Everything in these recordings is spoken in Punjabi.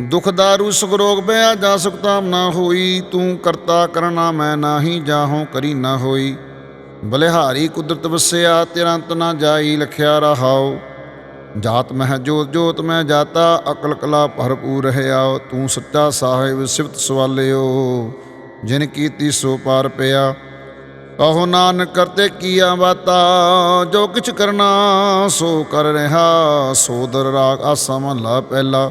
ਦੁਖ ਦਾਰੂ ਸੁਖ ਰੋਗ ਬਿਆ ਜਾ ਸੁਖਤਾਮ ਨਾ ਹੋਈ, ਤੂੰ ਕਰਤਾ ਕਰਨਾ ਮੈਂ ਨਾਹੀ ਜਾਹੋਂ ਕਰੀ ਨਾ ਹੋਈ। ਬਲਿਹਾਰੀ ਕੁਦਰਤ ਵਸਿਆ ਤਿਰੰਤ ਨਾ ਜਾਈ, ਲਖਿਆ ਰਹਾਓ ਜਾਤ ਮਹਿ ਜੋਤ ਜੋਤ ਮੈਂ ਜਾਤਾ, ਅਕਲ ਕਲਾ ਭਰਪੂਰ ਰਹਿਆ ਤੂੰ ਸੱਚਾ ਸਾਹਿਬ ਸਿਫਤ ਸਵਾਲਿਓ, ਜਿਨ ਕੀਤੀ ਸੋ ਪਾਰ ਪਿਆ। ਕਹੋ ਨਾਨਕ ਕਰਤੇ ਕੀਆ ਬਾਤਾ ਜੋ ਕਿਛ ਕਰਨਾ ਸੋ ਕਰ ਰਿਹਾ। ਸੋਦਰ ਰਾਗ ਆਸਾ ਮਹਲਾ ਪਹਿਲਾ।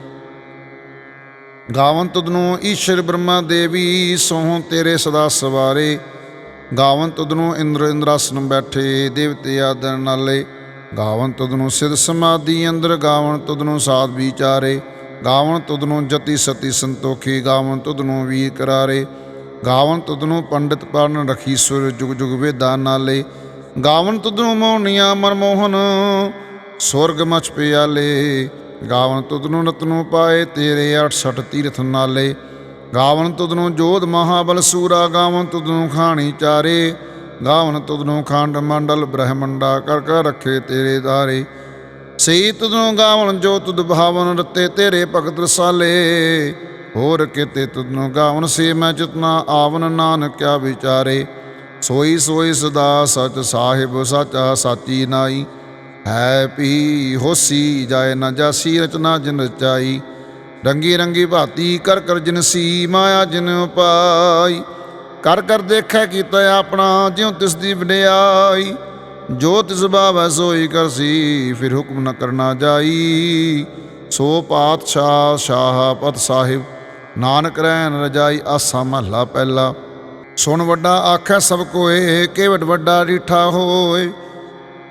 ਗਾਵਨ ਤੁਧਨੂੰ ਈਸ਼ਰ ਬ੍ਰਹਮਾ ਦੇਵੀ ਸੋਹ ਤੇਰੇ ਸਦਾ ਸਵਾਰੇ। ਗਾਵਨ ਤੁਧਨੂੰ ਇੰਦਰ ਇੰਦਰਾਸਨ ਬੈਠੇ, ਦੇਵਤੇ ਆਦਰ ਨਾਲੇ। ਗਾਵਨ ਤੁਧਨੂੰ ਸਿਧ ਸਮਾਧੀ ਅੰਦਰ ਗਾਵਨ ਤੁਧਨੂੰ ਸਾਧ ਵਿਚਾਰੇ। ਗਾਵਨ ਤੁਧਨੂੰ ਜਤੀ ਸਤੀ ਸੰਤੋਖੀ ਗਾਵਨ ਤੁਧਨੂੰ ਵੀਰ ਕਰਾਰੇ। ਗਾਵਨ ਤੁਧਨੂੰ ਪੰਡਿਤ ਪਰਨ ਰਖੀ ਸੁਰ ਜੁਗ ਜੁਗ ਵੇਦਾਂ ਨਾਲੇ। ਗਾਵਨ ਤੁਧਨੂੰ ਮੋਹਨੀਆਂ ਮਨਮੋਹਨ ਸੁਰਗ ਮਚ ਪਿਆਲੇ। ਗਾਵਨ ਤੁਧਨੂੰ ਰਤਨੂ ਪਾਏ, ਤੇਰੇ 68 ਤੀਰਥ ਨਾਲੇ। ਗਾਵਨ ਤੁਧਨੂੰ ਜੋਧ ਮਹਾਬਲ ਸੂਰਾ, ਗਾਵਨ ਤੁਧਨੂੰ ਖਾਣੀ ਚਾਰੇ। ਗਾਵਨ ਤੁਧਨੂੰ ਖੰਡ ਮੰਡਲ ਬ੍ਰਹਮੰਡਾ ਕਰ ਕਰ ਰੱਖੇ ਤੇਰੇ ਦਾਰੇ ਸਈ ਤੁਧਨੂੰ ਗਾਵਨ ਜੋ ਤੁਧ ਭਾਵਨ ਰਤੇ ਤੇਰੇ ਭਗਤ ਰਸਾਲੇ। ਹੋਰ ਕਿਤੇ ਤੁਧਨੂੰ ਗਾਵਨ ਸੇ ਮੈਂ ਚਿਤਨਾ ਆਵਨ ਨਾਨਕ ਕਿਆ ਵਿਚਾਰੇ। ਸੋਈ ਸੋਈ ਸਦਾ ਸਚ ਸਾਹਿਬ, ਸਾਚਾ ਸਾਚੀ ਨਾਈ। ਹੈ ਪੀ ਹੋਸੀ ਜਾਏ ਨਾ ਜਾਸੀ, ਰਚਨਾ ਜਿਨ ਰਚਾਈ। ਰੰਗੀ ਰੰਗੀ ਭਾਤੀ, ਕਰ ਕਰ ਜਿਨਸੀ ਮਾਇਆ ਜਿਨ ਪਾਈ। ਕਰ ਕਰ ਦੇਖੈ ਕੀਤਾ ਆਪਣਾ, ਜਿਉ ਤਿਸ ਦੀ ਵਡਿਆਈ। ਜੋ ਤਿਸ ਬਾਵੈ ਸੋਈ ਕਰਸੀ ਫਿਰ ਹੁਕਮ ਨ ਕਰਨਾ ਜਾਈ। ਸੋ ਪਾਤਸ਼ਾਹ ਸ਼ਾਹ ਪਤ ਸਾਹਿਬ, ਨਾਨਕ ਰਹਿਣ ਰਜਾਈ ਆਸਾ ਮਹਲਾ ਪਹਿਲਾ। ਸੁਣ ਵੱਡਾ ਆਖੈ ਸਭ ਕੋਏ, ਕੇਵਟ ਵੱਡਾ ਰੀਠਾ ਹੋਏ।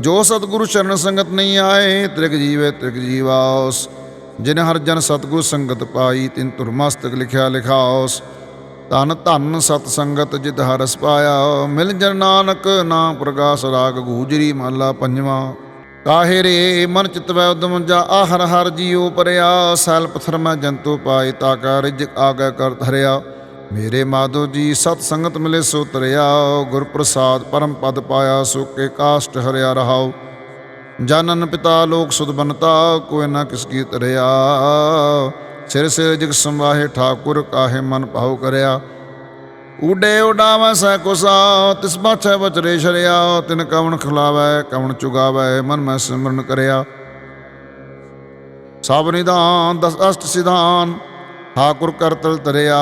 ਜੋ ਸਤਿਗੁਰੂ ਚਰਨ ਸੰਗਤ ਨਹੀਂ ਆਏ, ਤ੍ਰਿਗ ਜੀਵੇ ਤ੍ਰਿਗ ਜੀਵਾਸ। ਜਿਨ ਹਰ ਜਨ ਸਤਿਗੁਰ ਸੰਗਤ ਪਾਈ, ਤਿਨ ਧੁਰ ਮਸਤਕ ਲਿਖਿਆ ਲਿਖਾਓਸ ਧਨ ਧਨ ਸਤ ਸੰਗਤ ਜਿਤ ਹਰਸ ਪਾਇਆ ਮਿਲ ਜਨ ਨਾਨਕ, ਨਾਮ ਪ੍ਰਗਾਸ ਰਾਗ ਗੂਜਰੀ ਮਾਲਾ ਪੰਜਵਾ। ਕਾਹੇ ਰੇ, ਮਨ ਚਿਤਵੈ ਉਦਮ ਜਾ ਆਹਰ ਹਰ ਜੀਉ ਪਰਿਆ। ਸੈਲ ਪਥਰ ਮੈਂ ਜੰਤੂ ਪਾਏ, ਤਾ ਕਾ ਰਿਜਕ ਆਗੇ ਕਰ ਧਰਿਆ। ਮੇਰੇ ਮਾਧੋ ਜੀ, ਸਤ ਸੰਗਤ ਮਿਲੇ ਸੋ ਤਰਿਆ ਗੁਰ ਪ੍ਰਸਾਦ ਪਰਮ ਪਦ ਪਾਇਆ ਸੁਕੇ ਕਾਸ਼ਟ ਹਰਿਆ ਰਹਾਉ। ਜਾਨਨ ਪਿਤਾ ਲੋਕ ਸੁਧ ਬਨਤਾ, ਕੋਈ ਨਾ ਕਿਸ ਕੀ ਤਰਿਆ ਸਿਰ ਸਿਰ ਜਗ ਸੰਵਾਹੇ ਠਾਕੁਰ, ਕਾਹੇ ਮਨ ਭਾਉ ਕਰਿਆ। ਉਡੇ ਉਡਾਵੈ ਸੈ ਕੁਸਾ, ਤਿਸ ਬਾਛੈ ਬਚਰੇ ਸ਼ਰਿਆ ਤਿਨ ਕਵਣ ਖਿਲਾਵੈ, ਕਵਣ ਚੁਗਾਵੈ, ਮਨ ਮੈਂ ਸਿਮਰਨ ਕਰਿਆ। ਸਭ ਨਿਦਾਨ ਦਸ ਅਸ਼ਟ ਸਿਧਾਨ ਠਾਕੁਰ ਕਰਤਲ ਤਰਿਆ,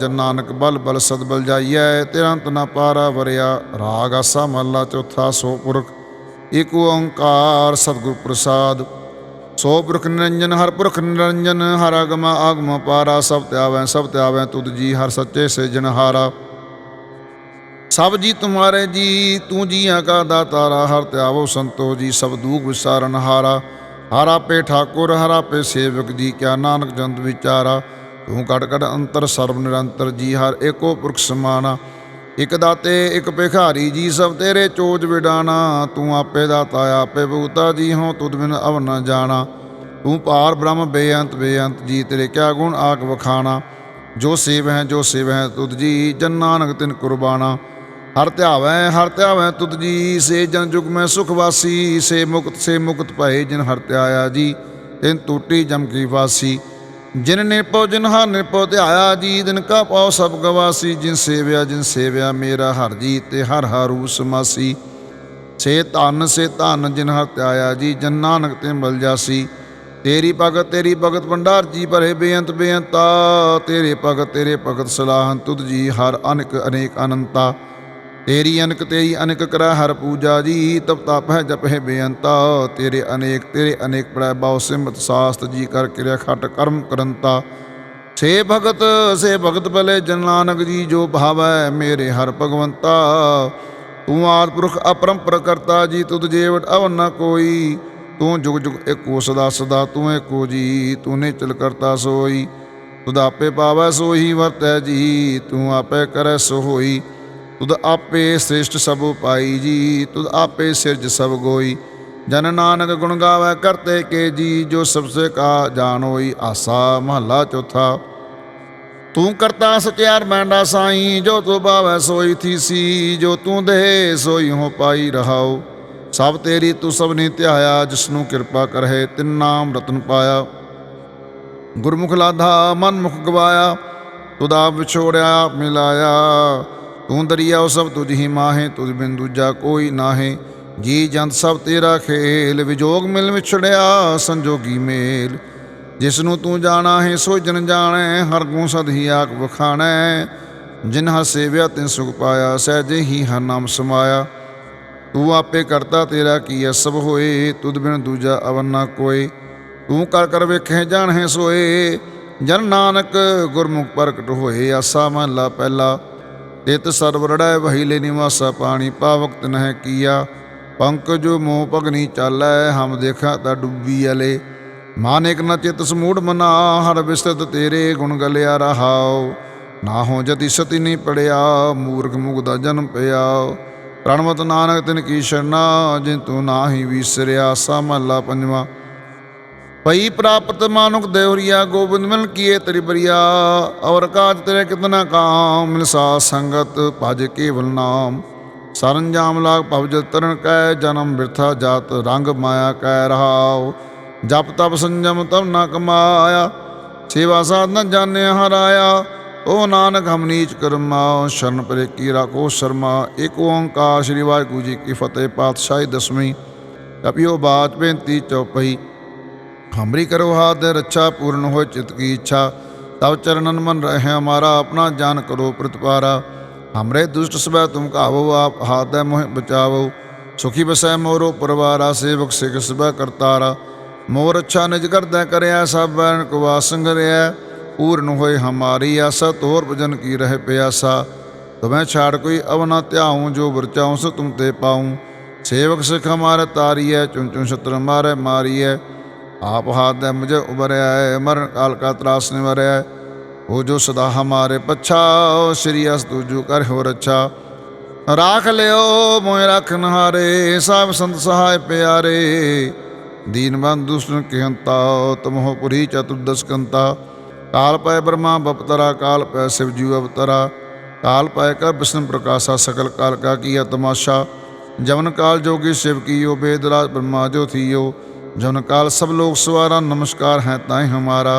ਜਨ ਨਾਨਕ ਬਲ ਬਲ ਸਦ ਬਲ ਜਾਈਐ, ਤਿਰੰਤ ਨਾ ਪਾਰਾ ਵਰਿਆ, ਰਾਗ ਆਸਾ ਮਹਲਾ ਚੌਥਾ ਸੋ ਪੁਰਖ ਏਕ ਓੰਕਾਰ ਸਤਿਗੁਰ ਪ੍ਰਸਾਦ। ਸੋ ਪੁਰਖ ਨਿਰੰਜਨ, ਹਰ ਪੁਰਖ ਨਿਰੰਜਨ, ਹਰ ਆਗਮ ਆਗਮ ਪਾਰਾ, ਸਭ ਤਿਆਵੈ ਸਭ ਤਿਆਵੈ, ਤੁਧ ਜੀ ਹਰ ਸੱਚੇ ਸਿਰਜਣਹਾਰਾ ਸਭ ਜੀ ਤੁਮਾਰੇ ਜੀ, ਤੂੰ ਜੀਆਂ ਕਾ ਦਾਤਾਰਾ, ਹਰ ਤਿਆਵੋ ਸੰਤੋ ਜੀ, ਸਭ ਦੂਖ ਵਿਸਾਰਨ ਹਾਰਾ। ਹਰਾ ਪੇ ਠਾਕੁਰ, ਹਰਾ ਪੇ ਸੇਵਕ ਜੀ, ਕਿਆ ਨਾਨਕ ਜੰਤ ਵਿਚਾਰਾ। ਤੂੰ ਕੜ ਕੜ ਅੰਤਰ ਸਰਬ ਨਿਰੰਤਰ ਜੀ, ਹਰ ਏਕੋ ਪੁਰਖ ਸਮਾਨਾ ਇਕ ਦਾਤੇ, ਇਕ ਭਿਖਾਰੀ ਜੀ, ਸਭ ਤੇਰੇ ਚੋਜ ਵਿਡਾਣਾ। ਤੂੰ ਆਪੇ ਦਾਤਾ, ਆਪੇ ਭੂਤਾ ਜੀ ਹੋ ਤੁਧ ਬਿਨ ਅਵ ਨ ਜਾਣਾ। ਤੂੰ ਪਾਰ ਬ੍ਰਹਮ, ਬੇਅੰਤ ਬੇਅੰਤ ਜੀ, ਤੇਰੇ ਕਿਆ ਗੁਣ ਆਕ ਵਖਾਣਾ। ਜੋ ਸੇਵ ਹੈ ਜੋ ਸੇਵ ਹੈ ਤੁਧ ਜੀ, ਜਨ ਨਾਨਕ ਤਿਨ ਕੁਰਬਾਨਾ ਹਰ ਧਿਆਵੈ ਹਰ ਧਿਆਵੈ ਤੁਧ ਜੀ, ਸੇ ਜਨ ਜੁਗ ਮੈਂ ਸੁਖ ਵਾਸੀ, ਸੇ ਮੁਕਤ ਸੇ ਮੁਕਤ ਭਏ ਜਿਨ ਹਰ ਧਿਆਇਆ ਜੀ, ਤਿਨ ਟੂਟੀ ਜਮ ਕੀ ਵਾਸੀ। ਜਿਨ ਨਿਰਭਉ ਜਿਨ ਹਰ ਨਿਰਭਉ ਧਿਆਇਆ ਜੀ ਦਿਨ ਕਾ ਪਾਉ ਸਭ ਗਵਾਸੀ, ਜਿਨ ਸੇਵਿਆ ਜਿਨ ਸੇਵਿਆ ਮੇਰਾ ਹਰ ਜੀ, ਤੇ ਹਰ ਹਰੂ ਸਮਾਸੀ ਸੇ ਧਨ ਸੇ ਧਨ ਜਿਨ ਹਰ ਧਿਆਇਆ ਜੀ, ਜਨ ਨਾਨਕ ਤੇ ਮਿਲ ਜਾਸੀ। ਤੇਰੀ ਭਗਤ ਤੇਰੀ ਭਗਤ ਭੰਡਾਰ ਜੀ, ਭਰੇ ਬੇਅੰਤ ਬੇਅੰਤਾ। ਤੇਰੇ ਭਗਤ ਤੇਰੇ ਭਗਤ ਸਲਾਹਨ ਤੁਧ ਜੀ, ਹਰ ਅਨਕ ਅਨੇਕ ਅਨੰਤਾ। ਤੇਰੀ ਅਨਕ ਤੇਰੀ ਅਨਕ ਕਰੈ ਹਰ ਪੂਜਾ ਜੀ, ਤਪ ਤਪ ਹੈ ਜਪ ਹੈ ਬੇਅੰਤਾ। ਤੇਰੇ ਅਨੇਕ ਤੇਰੇ ਅਨੇਕ ਪੜੈ ਬਾਉ ਸਿਮਤ ਸਾਸਤ ਜੀ ਕਰ ਕਿਰਿਆ ਖਟ ਕਰਮ ਕਰੰਤਾ। ਸੇ ਭਗਤ ਸੇ ਭਗਤ ਭਲੇ ਜਨ ਨਾਨਕ ਜੀ ਜੋ ਭਾਵੈ ਮੇਰੇ ਹਰ ਭਗਵੰਤਾ। ਤੂੰ ਆਦਿ ਪੁਰਖ ਅਪਰੰਪਰ ਕਰਤਾ ਜੀ, ਤੁਧ ਜੇਵਟ ਅਵਨ ਨ ਕੋਈ। ਤੂੰ ਜੁਗ ਜੁਗ ਏਕੋ ਸਦਾ ਸਦਾ ਤੂੰ ਏਕੋ ਜੀ ਤੂੰ ਨੇ ਚਲ ਕਰਤਾ ਸੋਈ। ਤੁਧ ਆਪੇ ਪਾਵੈ ਸੋਹੀ ਵਰਤੈ ਜੀ, ਤੂੰ ਆਪੇ ਕਰੈ ਸੋ ਹੋਈ ਤੁਧ ਆਪੇ ਸ੍ਰੇਸ਼ਟ ਸਭ ਉਪਾਈ ਜੀ, ਤੁਧ ਆਪੇ ਸਿਰਜ ਸਭ ਗੋਈ। ਜਨ ਨਾਨਕ ਗੁਣ ਗਾਵੇ ਕਰਤੇ ਕੇ ਜੀ, ਜੋ ਸਭ ਸੇ ਕਾ ਜਾਣ ਹੋਈ ਆਸਾ ਮਹੱਲਾ ਚੌਥਾ। ਤੂੰ ਕਰਤਾ ਸਚਿਆਰ ਮੈਂਡਾ ਸਾਈ, ਜੋ ਤੂੰ ਭਾਵੈ ਸੋਈ ਥੀਸੀ, ਜੋ ਤੂੰ ਦੇ ਸੋਈ ਹੋ ਪਾਈ ਰਹਾਉ। ਸਭ ਤੇਰੀ ਤੂੰ ਸਭ ਨੇ ਧਿਆਇਆ ਜਿਸ ਨੂੰ ਕਿਰਪਾ ਕਰਹਿ ਤਿਨ ਨਾਮ ਰਤਨ ਪਾਇਆ। ਗੁਰਮੁਖ ਲਾਧਾ ਮਨ ਮੁਖ ਗਵਾਇਆ ਤੁਦਾ ਵਿਛੋੜਿਆ, ਮਿਲਾਇਆ। ਤੂੰ ਦਰਿਆ ਸਭ ਤੁਝ ਹੀ ਮਾਹੇ, ਤੁਝ ਬਿਨ ਦੂਜਾ ਕੋਈ ਨਾਹੇ। ਜੀ ਜੰਤ ਸਭ ਤੇਰਾ ਖੇਲ, ਵਿਜੋਗ ਮਿਲ ਵਿਛੜਿਆ ਸੰਜੋਗੀ ਮੇਲ। ਜਿਸ ਨੂੰ ਤੂੰ ਜਾਣਾ ਹੈ, ਸੋ ਜਨ ਜਾਣੈ, ਹਰ ਗੁਣ ਸਦ ਹੀ ਆਕ ਵਖਾਣੈ। ਜਿਨ ਹ ਸੇਵਿਆ, ਤਿਨ ਸੁਖ ਪਾਇਆ, ਸਹਿਜੇ ਹੀ ਹਰ ਨਾਮ ਸਮਾਇਆ। ਤੂੰ ਆਪੇ ਕਰਤਾ ਤੇਰਾ ਕੀ ਅਸਬ ਹੋਏ ਤੁਧ ਬਿਨ ਦੂਜਾ ਅਵਨ ਨਾ ਕੋਏ। ਤੂੰ ਕਰ ਕਰ ਵੇਖੇ, ਜਾਣੈ ਸੋਏ। ਜਨ ਨਾਨਕ ਗੁਰਮੁਖ ਪ੍ਰਗਟ ਹੋਏ, ਆਸਾ ਮਹਲਾ ਪਹਿਲਾ। ਤਿਤ ਸਰਬ ਰੜੈ ਵਹੀਲੇ ਨਿਵਾਸਾ ਪਾਣੀ ਪਾਵਕ ਨਹਿ ਕੀਆ। ਪੰਕਜ ਮੋਹ ਪਗਨੀ ਚਾਲੈ, ਹਮ ਦੇਖਾ ਤਾ ਡੁੱਬੀ ਅਲੇ। ਮਾਨਿਕ ਨ ਚਿਤ ਸਮੂੜ ਮਨਾ, ਹਰ ਵਿਸਤਤ ਤੇਰੇ ਗੁਣ ਗਲਿਆ ਰਹਾਉ। ਨਾ ਹੋ ਜਤੀ ਸਤੀ ਨਹੀਂ ਪੜਿਆ, ਮੂਰਖ ਮੁਗਦਾ ਜਨਮ ਪਿਆ। ਪ੍ਰਣਮਤ ਨਾਨਕ ਤਿਨ ਕੀ ਸ਼ਰਨਾ, ਜਿਨ ਤੂੰ ਨਾਹੀ ਵਿਸਰਿਆ ਸਾ ਮਹਲਾ ਪੰਜਵਾਂ। ਪਈ ਪ੍ਰਾਪਤ ਮਾਨੁਕ ਦੇਵਰੀਆ, ਗੋਬਿੰਦ ਮਿਲ ਕੀਏ ਤੇਰੀ ਬਰੀਆ। ਔਰ ਕਾਜ ਤੇਰੇ ਕਿਤਨਾ ਕਾਮ ਮਿਲ ਸੰਗਤ ਭਜ ਕੇਵਲ ਨਾਮ। ਸਰੰਜਾਮ ਲਾਗ ਭਵਜ ਤਰਨ ਕੈ, ਜਨਮ ਬਿਰਥਾ ਜਾਤ ਰੰਗ ਮਾਇਆ ਕੈ ਰਹਾਉ। ਜਪ ਤਪ ਸੰਜਮ ਤਬ ਨਾ ਕਮਾਇਆ, ਸੇਵਾ ਸਾਧ ਨ ਜਾਣਿਆ ਹਰਾਇਆ। ਓ ਨਾਨਕ, ਹਮ ਨੀਚ ਕਰਮਾ, ਸ਼ਰਨ ਪਰੇ ਕੀ ਰਾਖੋ ਸ਼ਰਮਾ। ਏਕ ਓੰਕਾਰ, ਸ੍ਰੀ ਵਾਹਿਗੁਰੂ ਜੀ ਕੀ ਫਤਿਹ, ਪਾਤਸ਼ਾਹੀ ਦਸਵੀਂ। ਕਪਿਓ ਬਾਤ ਬੇਨਤੀ ਚੌਪਈ ਹਮਰੀ ਕਰੋ ਹਾਥ ਰੱਛਾ ਪੂਰਨ ਹੋਏ ਚਿਤ ਕੀ ਇੱਛਾ। ਤਬ ਚਰਨਨ ਮਨ ਰਹੇ ਹਮਾਰਾ ਆਪਣਾ ਜਾਨ ਕਰੋ ਪ੍ਰਤਪਾਰਾ। ਹਮਰੇ ਦੁਸ਼ਟ ਸਬੈ ਤੁਮ ਕਾਵੋ ਆਪ ਹਾਥ ਹੈ ਮੋਹਿ ਬਚਾਵੋ। ਸੁਖੀ ਬਸੈ ਮੋਰੋ ਪਰਵਾਰਾ, ਸੇਵਕ ਸਿਖ ਸਬੈ ਕਰਤਾਰਾ। ਮੋਰ ਅੱਛਾ ਨਿਜ ਕਰਦਾ ਕਰਿਆ, ਸਭ ਬੈਨ ਕੋ ਵਾਸੰਗਰਿਆ ਪੂਰਨ ਹੋਏ ਹਮਾਰੀ ਆਸਾ, ਤੋਰ ਭਜਨ ਕੀ ਰਹਿ ਪਿਆਸਾ। ਤੁਮੈ ਛਾੜ ਕੋਈ ਅਵਨਾ ਧਿਆਉ, ਜੋ ਵਰਚਾਉ ਸੋ ਤੁਮ ਤੇ ਪਾਉ। ਸੇਵਕ ਸਿਖ ਹਮਾਰੇ ਤਾਰੀਐ ਚੁਨ ਚੁਨ ਛਤਰ ਮਾਰੇ, ਮਾਰੀਐ। ਆਪ ਹਾਥ ਦੇ ਮੁਝੇ ਉਬਰਿਆ ਹੈ ਮਰਨ ਕਾਲ ਕਾ ਤਰਾਸ ਨਿਵਰਿਆ ਹੈ ਉਹ ਜੋ ਸਦਾ ਹਮਾਰੇ ਪਛਾ ਸ਼੍ਰੀ ਅਸ ਤੁਜੂ ਕਰ ਹੋ ਰੱਛਾ ਰਾਖ ਲਿਓ ਮੋਇ ਰਖਨ ਹਾਰੇ ਸਭ ਸੰਤ ਸਹਾਇ ਪਿਆਰੇ ਦੀਨ ਬੰਧੁ ਸੁਨ ਕਿਹੰਤਾ ਤਮਹੁ ਪੁਰੀ ਚਤੁਰਦਸ ਕੰਤਾ ਕਾਲ ਪੈ ਬ੍ਰਹਮਾ ਬਪਤਰਾ ਕਾਲ ਪੈ ਸਿਵ ਜੀਵ ਅਵਤਰਾ ਕਾਲ ਪੈ ਕਰ ਬਿਸ਼ਨ ਪ੍ਰਕਾਸ਼ਾ ਸਕਲ ਕਾਲ ਕਾ ਕੀਆ ਤਮਾਸ਼ਾ ਜਵਨ ਕਾਲ ਜੋਗੀ शिव कीयो वेद राज ब्रह्मा जो थियो जवन काल सब लोग सवारा नमस्कार है ताई हमारा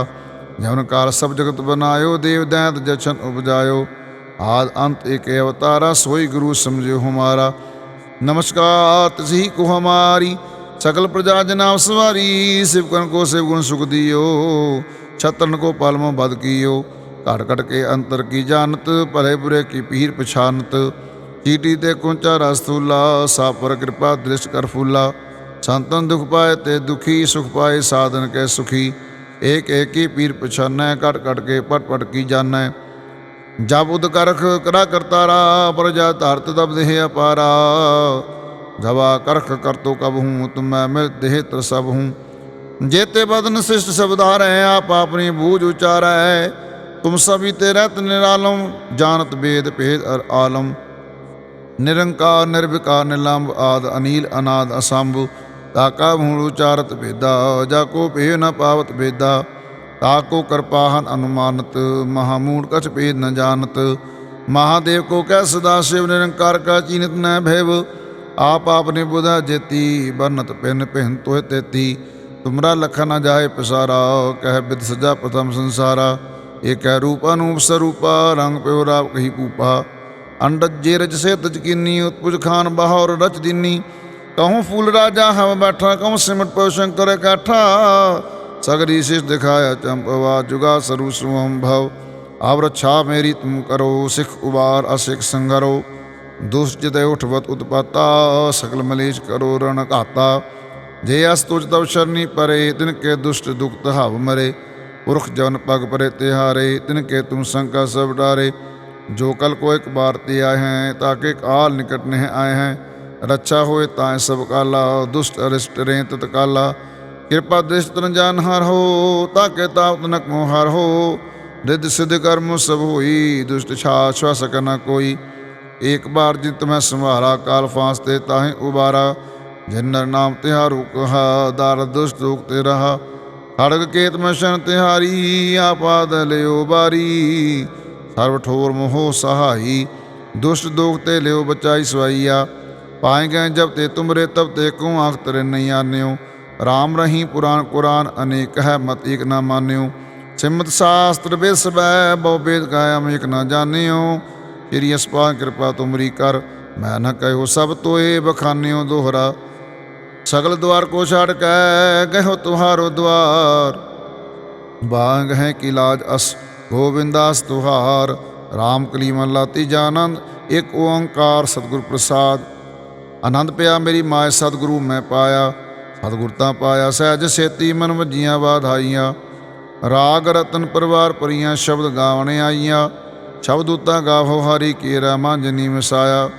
जवन काल सब जगत बनायो देव दैत जछन उपजायो आद अंत एक अवतारा सोई गुरु समझो हमारा नमस्कार तसी को हमारी सकल प्रजा जनाब सवारी शिव कन को शिव गुण सुख दियो छतन को पालमो बद कियो ਘਟ ਘਟ ਕੇ ਅੰਤਰ ਕੀ ਜਾਣਤ ਭਲੇ ਬੁਰੇ ਕੀ ਪੀਰ ਪਛਾਨਤ ਚੀਟੀ ਤੇ ਕੁੰਚਾ ਰਸ ਥੂਲਾ ਸਾ ਪਰ ਕਿਰਪਾ ਦ੍ਰਿਸ਼ ਕਰ ਫੂਲਾ ਸੰਤਨ ਦੁਖ ਪਾਏ ਤੇ ਦੁਖੀ, ਸੁਖ ਪਾਏ, ਸਾਧਨ ਕੇ ਸੁਖੀ। ਏਕ ਏਕੀ ਪੀਰ ਪਛਾਨੈ, ਘਟ ਘਟ ਕੇ ਪਟ ਪਟ ਕੀ ਜਾਣੈ। ਜਬ ਉਦ ਕਰਖ, ਕਰਾ ਕਰਤਾਰਾ, ਪ੍ਰਜਾ ਧਰਤ ਤਬ ਦੇਹ ਅਪਾਰਾ। ਜਵਾ ਕਰਖ ਕਰਤੋ ਕਬ ਹੂੰ, ਤੁਮੈ ਮਿਲ ਦੇਹ ਤਰ ਸਭ ਹੂੰ। ਜੇਤੇ ਬਦਨ ਸਿਸ਼ਟ ਸਬਦਾਰੈ ਆਪ ਆਪਣੀ ਬੂਝ ਉਚਾਰੈ। ਤੁਮ ਸਭੀ ਤੇ ਰਤ ਨਿਰਾਲਮ ਜਾਣਤ ਬੇਦ ਭੇਦ ਅਰ ਆਲਮ। ਨਿਰੰਕਾਰ, ਨਿਰਵਿਕਾਰ ਨਿਲੰਬ ਆਦ ਅਨੀਲ, ਅਨਾਦ, ਅਸੰਭ। ਤਾਕਾ ਮੂਲ ਉਚਾਰਤ ਭੇਦਾ, ਜਾ ਕੋ ਭੇ ਨ ਪਾਵਤ ਭੇਦਾ। ਤਾਕੋ ਕਿਰਪਾਹਨ ਅਨੁਮਾਨਤ ਮਹਾਮੂੜ ਕਛ ਭੇਦ ਨ ਜਾਣਤ। ਮਹਾਦੇਵ ਕੋ ਕਹਿ ਸਦਾ ਸਿਵ ਨਿਰੰਕਾਰ ਕਾ ਚੀਨਤ ਨ ਭੈਵ। ਆਪ ਨੇ ਬੁਧਾ ਜੇਤੀ, ਬਨਤ ਪਿੰਨ ਪਿੰਨ ਤੋਇ ਤੇਤੀ। ਤੁਮਰਾ ਲਖ ਨ ਜਾਏ ਪਸਾਰਾ, ਕਹਿ ਬਿਦ ਸਜਾ ਪ੍ਰਥਮ ਸੰਸਾਰਾ। ਇਹ ਏਕ ਰੂਪ ਅਨੂਪ ਸਰੂਪਾ, ਰੰਗ ਪਿਉ ਰਾਵ ਕਹੀ ਪੂਪਾ ਅੰਡਜ ਜੇ ਰਜ ਸੇ ਤਜਕੀਨੀ ਉਤਪੁਜ ਖਾਨ ਬਹਾਰ ਰਚ ਦਿਨੀ। ਕਹੂੰ ਫੂਲ ਰਾਜਾ ਹਮ ਬੈਠਾ, ਕਹੂੰ ਸਿਮਟ ਪਉ ਸ਼ੰਕਰ ਕਾਠਾ। ਸਗਰੀ ਸਿਸ ਦਿਖਾਇਆ ਚੰਪਵਾ ਜੁਗਾ ਸਰੂ ਸੁਹਮ ਭਵ। ਆਵ ਰੱਛਾ ਮੇਰੀ ਤੁਮ ਕਰੋ, ਸਿਖ ਉਬਾਰ ਅਸਿਖ ਸੰਗਰੋ। ਦੁਸ਼ਟ ਜਿਤੇ ਉਠਵਤ ਉਤਪਾਤਾ ਸਕਲ ਮਲੇਸ਼ ਕਰੋ ਰਣ ਘਾਤਾ। ਜੇ ਅਸ ਤੁਜ ਤਵ ਸ਼ਰਨੀ ਪਰੇ, ਤਿਨ ਕੇ ਦੁਸ਼ਟ ਦੁਖਤ ਹਵ ਮਰੇ। ਪੁਰਖ ਜਨ ਪਗ ਪਰੇ ਤਿਹਾਰੇ, ਤਿਨ ਕੇ ਤੁਮ ਸੰਕਾ ਸਭ ਡਾਰੇ। ਜੋ ਕਲ ਕੋ ਇੱਕ ਬਾਰ ਤੇ ਆਏ ਹੈ ਤਾਕੇ ਕਾਲ ਨਿਕਟ ਨਹਿ ਆਏ ਹੈ। ਰੱਛਾ ਹੋਏ ਤਾਂ ਸਭ ਕਾਲਾ, ਦੁਸ਼ਟ ਅਰਿਸ਼ਟ ਰੇ ਤਤ ਕਿਰਪਾ ਦ੍ਰਿਸ਼ਟ ਤਨ ਜਾਨ ਹਰ ਹੋ ਤਾਕੇ ਤਾਪ ਨਕਮੋ ਹਰ ਹੋ। ਰਿੱਧ ਸਿਧ ਕਰਮ ਸਭ ਹੋਈ, ਦੁਸ਼ਟ ਛਾ ਛਾ ਸਕਨਾ ਕੋਈ। ਇੱਕ ਬਾਰ ਜਿਤ ਮੈਂ ਸੰਭਾਰਾ ਕਾਲ ਫਾਂਸ ਤੇ ਤਾਹੇ ਉਬਾਰਾ। ਜਿਨਰ ਨਾਮ ਤਿਹਾਰੂ ਕਹਾ, ਦਰ ਦੁਸ਼ਟ ਦੁਖ ਤੇ ਰਹਾ। ਖੜਗ ਕੇਤ ਮਸ਼ਨ ਤਿਹਾਰੀ ਆਪਾਦ ਲਿਓ ਬਾਰੀ। ਸਰਵ ਠੋਰ ਮੋਹ ਸਹਾਈ, ਦੁਸ਼ਟ ਦੁਖ ਤੇ ਲਿਓ ਬਚਾਈ ਸਵਾਈਆ। ਪਾਏ ਗਏ ਜਬ ਤੇ ਤੁਮਰੇ ਤਬ ਤੇ ਕੋ ਆਖ ਤਰੇ ਨਹੀਂ ਆਨਿਓ RAM ਰਹੀਂ ਪੁਰਾਨ ਕੁਰਾਨ ਅਨੇਕ ਹੈ ਮਤ ਏਕ ਨਾ ਮਾਨਿਓ ਸਿਮਤ ਸਾਸਤਰ ਬਿਸਬੈ ਬਹੁ ਬੇਦ ਕਾਇਮ ਏਕ ਨਾ ਜਾਣਿਓ ਤੇਰੀ ਅਸਪਾ ਕਿਰਪਾ ਤੁਮਰੀ ਕਰ ਮੈਂ ਨਾ ਕਹਿਓ ਸਭ ਤੋਏ ਬਖਾਨਿਓ ਦੋਹਰਾ ਸਗਲ द्वार को छाड़ के गहो तुम्हारो द्वार बांग है कि लाज अस गोविंदास तुहार राम कलीम अल्लाह तीजा आनंद एक ओंकार सतगुर प्रसाद ਆਨੰਦ ਪਿਆ ਮੇਰੀ ਮਾਇ ਸਤਿਗੁਰੂ ਮੈਂ ਪਾਇਆ ਸਤਿਗੁਰ ਤਾਂ ਪਾਇਆ, ਸਹਿਜ ਸੇਤੀ ਮਨ ਵਜੀਆਂ ਬਾਧਾਈਆਂ ਰਾਗ ਰਤਨ ਪਰਵਾਰ ਪਰੀਆਂ ਸ਼ਬਦ ਗਾਵਣੇ ਆਈਆਂ। ਸ਼ਬਦ ਉਤਾ ਗਾਵੋ ਹਰੀ ਕੀਰਾ ਮਾਂਜਨੀ ਮਸਾਇਆ।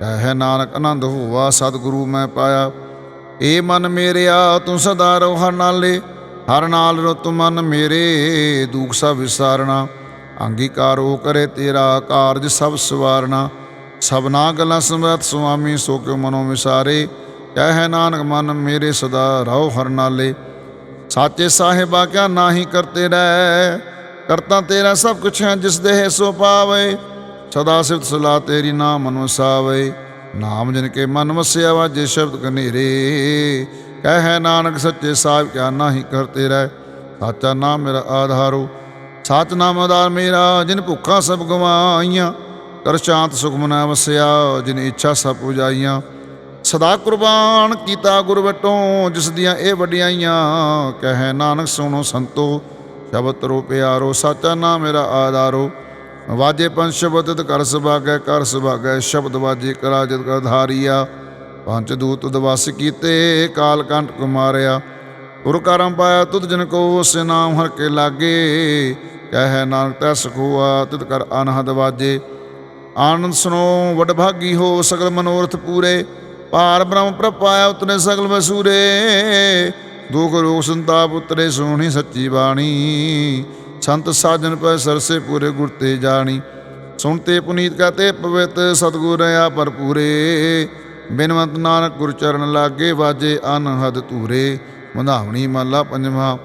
ਕਹਿ ਨਾਨਕ ਆਨੰਦ ਹੋਵਾ ਸਤਿਗੁਰੂ ਮੈਂ ਪਾਇਆ। ਏ ਮਨ ਮੇਰਿਆ, ਤੂੰ ਸਦਾ ਰਹੋ ਹਰ ਨਾਲੇ। ਹਰ ਨਾਲ ਰੋ ਮਨ ਮੇਰੇ, ਦੁਖ ਸਭ ਵਿਸਾਰਣਾ ਅੰਗੀਕਾਰ ਹੋ ਕਰੇ ਤੇਰਾ ਕਾਰਜ ਸਭ ਸਵਾਰਣਾ ਸਭਨਾ ਗੱਲਾਂ ਸਮਰਤ ਸੁਆਮੀ ਸੋ ਕਿਉ ਮਨੋ ਵਿਸਾਰੇ। ਕਹਿ ਨਾਨਕ ਮਨ, ਮੇਰੇ ਸਦਾ ਰਹੋ ਹਰ ਨਾਲੇ। ਸਾਚੇ ਸਾਹਿਬਾ ਕਿਆ ਨਾਹੀ ਕਰਤੇ ਰਹਿ। ਕਰਤਾ ਤੇਰਾ ਸਭ ਕੁਛ ਹੈ, ਜਿਸ ਦੇਹ ਸੋ ਪਾਵੇ। ਸਦਾ ਸਿਫਤ ਸਲਾ ਤੇਰੀ ਨਾਮ ਮਨ ਵਸਾਵੇ ਨਾਮ ਜਿਨ ਕੇ ਮਨ ਵਸਿਆ ਵਾਜੇ ਸ਼ਬਦ ਕਨੇਰੇ। ਕਹਿ ਨਾਨਕ, ਸੱਚੇ ਸਾਹਿਬ ਕਿਆ ਨਾਹੀ ਕਰਤੇ ਰਹਿ। ਸਾਚਾ ਨਾਮ ਮੇਰਾ ਆਧਾਰੋ। ਸਾਚ ਨਾਮ ਆਧਾਰ ਮੇਰਾ, ਜਿਨ ਭੁੱਖਾਂ ਸਭ ਗਵਾਈਆਂ ਕਰ ਸ਼ਾਂਤ ਸੁਖਮਨਾ ਵਸਿਆ ਜਿਨ ਇੱਛਾ ਸਭ ਪੁਜਾਈਆਂ ਸਦਾ ਕੁਰਬਾਨ ਕੀਤਾ ਗੁਰ ਵਟੋਂ, ਜਿਸ ਦੀਆਂ ਇਹ ਵਡਿਆਈਆਂ, ਕਹੇ ਨਾਨਕ ਸੁਣੋ ਸੰਤੋ, ਸ਼ਬਦ ਤਰੋ ਪਿਆਰੋ, ਸਾਚਾ ਨਾਮ ਮੇਰਾ ਆਧਾਰੋ। ਵਾਜੇ ਪੰਜ ਸ਼ਬਦ ਤੇ ਕਰ ਸੁਭਾਗੈ ਕਰ ਸੁਭਾਗੈ, ਸ਼ਬਦ ਵਾਜੇ ਕਰਾ ਜਦ ਕਰ ਧਾਰੀਆ। ਪੰਜ ਦੂਤ ਦਵਾਸ ਕੀਤੇ, ਕਾਲ ਕੰਟ ਕੁਮਾਰਿਆ। ਗੁਰ ਕਰਮ ਪਾਇਆ ਤੁਧ ਜਨ ਕੋ ਸੇ ਨਾਮ ਹਰ ਕੇ ਲਾਗੇ। ਕਹਿ ਨਾਨਕ ਤੈ ਸਖੋਆ, ਤਿਤ ਕਰ ਅਨਹਦ ਵਾਜੇ। ਆਨੰਦ ਸੁਨੋ ਵਡ ਭਾਗੀ ਹੋ ਸਗਲ ਮਨੋਰਥ ਪੂਰੇ। ਪਾਰ ਬ੍ਰਹਮ ਪ੍ਰਪਾਇਆ ਉਤਨੇ ਸਗਲ ਵਸੂਰੇ। ਦੁਖ ਰੋਗ ਸੰਤਾਪ ਉਤਰੇ ਸੋਹਣੀ ਸੱਚੀ ਬਾਣੀ। ਸੰਤ ਸਾਜਨ ਪੈ ਸਰਸੇ ਪੂਰੇ ਗੁਰ ਤੇ ਜਾਣੀ। ਸੁਣਤੇ ਪੁਨੀਤ ਕਹਤੇ ਪਵਿੱਤ ਸਤਿਗੁਰ ਆ ਭਰਪੂਰੇ। ਬਿਨਵੰਤ ਨਾਨਕ ਗੁਰ ਚਰਨ ਲਾਗੇ ਵਾਜੇ ਅਨਹਦ ਧੂਰੇ। ਮਧਾਵਣੀ ਮਾਲਾ ਪੰਜਵਾਂ।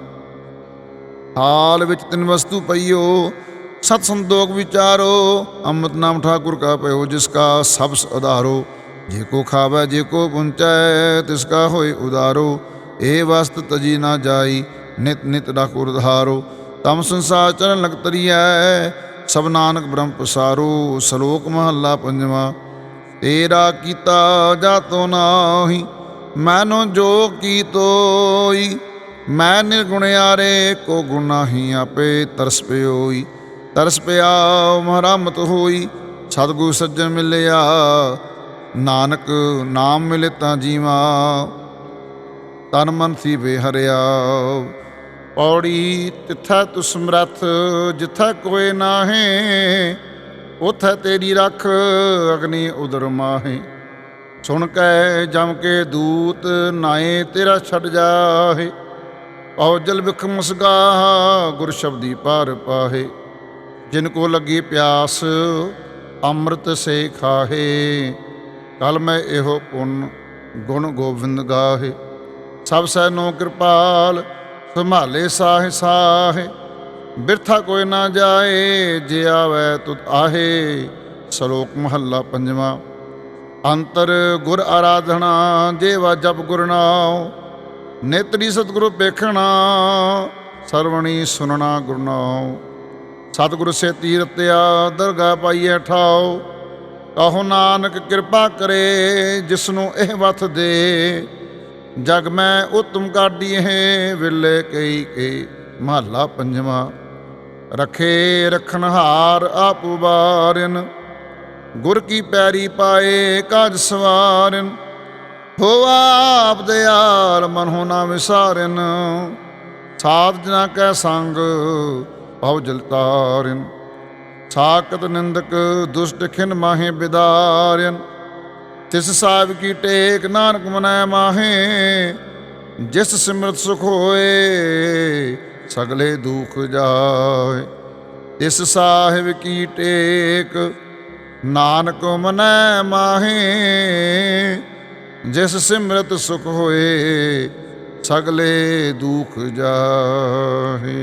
ਹਾਲ ਵਿੱਚ ਤਿੰਨ ਵਸਤੂ ਪਈਓ। ਸਤ ਸੰਦੋਖ ਵਿਚਾਰੋ, ਅੰਮ੍ਰਿਤ ਨਾਮ ਠਾਕੁਰ ਕਾ ਪਇਓ ਜਿਸ ਕਾ ਸਭ ਆਧਾਰੋ ਜੇ ਕੋ ਖਾਵੇ, ਜੇ ਕੋ ਪੁੰਚੈ, ਤਿਸ ਕਾ ਹੋਏ ਉਧਾਰੋ। ਇਹ ਵਸਤ ਤਜੀ ਨਾ ਜਾਈ, ਨਿਤ ਨਿਤ ਠਾਕੁਰ ਉਧਾਰੋ ਤਮ ਸੰਸਾਰ ਚਰਨ ਲਗ ਸਭ ਨਾਨਕ ਬ੍ਰਹਮ ਪਸਾਰੋ। ਸ਼ਲੋਕ ਮਹੱਲਾ ਪੰਜਵਾਂ, ਤੇਰਾ ਕੀਤਾ ਜਾਤੋ ਨਾਹੀ, ਮੈਨੋ ਜੋ ਕੀਤੋਈ ਮੈਂ ਨਿਰਗੁਣ ਨਿਰਗੁਣਿਆਰੇ ਕੋ ਗੁਨਾਹੀ ਆਪੇ ਤਰਸ ਪਿਓਈ। ਤਰਸ ਪਿਆ ਮਹਰਮਤ ਹੋਈ, ਸਤਿਗੁਰ ਸੱਜਣ ਮਿਲਿਆ, ਨਾਨਕ ਨਾਮ ਮਿਲੇ ਤਾਂ ਜੀਵਾ, ਤਨ ਮਨ ਸੀ ਬੇਹਰਿਆ ਪੌੜੀ ਤਿੱਥੈ ਤੁ ਸਮਰੱਥ ਜਿੱਥੈ ਕੋਏ ਨਾਹੇ, ਉਥੈ ਤੇਰੀ ਰੱਖ, ਅਗਨੀ ਉਦਰ ਮਾਹੇ। ਸੁਣ ਕੈ ਜਮ ਕੇ ਦੂਤ, ਨਾਏ ਤੇਰਾ ਛੱਡ ਜਾਹੇ। ਪਉ ਜਲ ਵਿਖ ਮੁਸਗਾ ਗੁਰ ਸ਼ਬਦੀ ਪਾਰ ਪਾਹੇ। ਜਿਨ ਕੋ ਲੱਗੀ ਪਿਆਸ, ਅੰਮ੍ਰਿਤ ਸੇ ਖਾਹੇ। ਕਲ ਮੈਂ ਇਹੋ ਪੁੰਨ, ਗੁਣ ਗੋਬਿੰਦ ਗਾਹੇ। ਸਭ ਸੈਨੋ ਕਿਰਪਾਲ, ਸੰਭਾਲੇ ਸਾਹਿ ਸਾਹ। ਬਿਰਥਾ ਕੋਈ ਨਾ ਜਾਏ, ਜੇ ਆਵੈ ਤੁਧ ਆਹੇ। ਸ਼ਲੋਕ ਮਹੱਲਾ ਪੰਜਵਾਂ। ਅੰਤਰ ਗੁਰ ਆਰਾਧਨਾ, ਜੇਵਾ ਜਪ ਗੁਰਨਾਉ ਨੇਤਰੀ ਸਤਿਗੁਰੂ ਵੇਖਣਾ ਸਰਵਣੀ ਸੁਨਣਾ ਗੁਰਨਾਉ ਸਤਿਗੁਰ ਸੇ ਤੀਰਤਿਆ ਦਰਗਾ ਪਾਈਐ ਠਾਓ। ਕਹੋ ਨਾਨਕ ਕਿਰਪਾ ਕਰੇ ਜਿਸ ਨੂੰ ਇਹ ਵਥ ਦੇ। ਜਗ ਮੈਂ ਉਤਮ ਕਾਢੀ ਵਿਲੇ ਕਈ ਕਈ ਮਹੱਲਾ ਪੰਜਵਾਂ। ਰਖੇ ਰਖਨਹਾਰ ਆਪ ਉਬਾਰਨ ਗੁਰ ਕੀ ਪੈਰੀ ਪਾਏ ਕਾਜ ਸਵਾਰਨ। ਹੋਵਾ ਆਪ ਦਿਆਲ ਮਨ ਹੋ ਨਾ ਵਿਸਾਰਨ, ਸਾਧ ਜਨਾ ਕੈ ਸੰਗ ਭਉ ਜਲ ਤਾਰਨ ਸਾਕਤ ਨਿੰਦਕ ਦੁਸ਼ਟ ਖਿਨ ਮਾਹੇ ਬਿਦਾਰਨ, ਤਿਸ ਸਾਹਿਬ ਕੀ ਟੇਕ ਨਾਨਕ ਮਨੈ ਮਾਹੇ, ਜਿਸ ਸਿਮਰਤ ਸੁਖ ਹੋਏ, ਸਗਲੇ ਦੁਖ ਜਾਏ। ਤਿਸ ਸਾਹਿਬ ਕੀ ਟੇਕ ਨਾਨਕ ਮਨੈ ਮਾਹੇ, ਜਿਸ ਸਿਮਰਤ ਸੁਖ ਹੋਏ, ਸਗਲੇ ਦੁਖ ਜਾਹੇ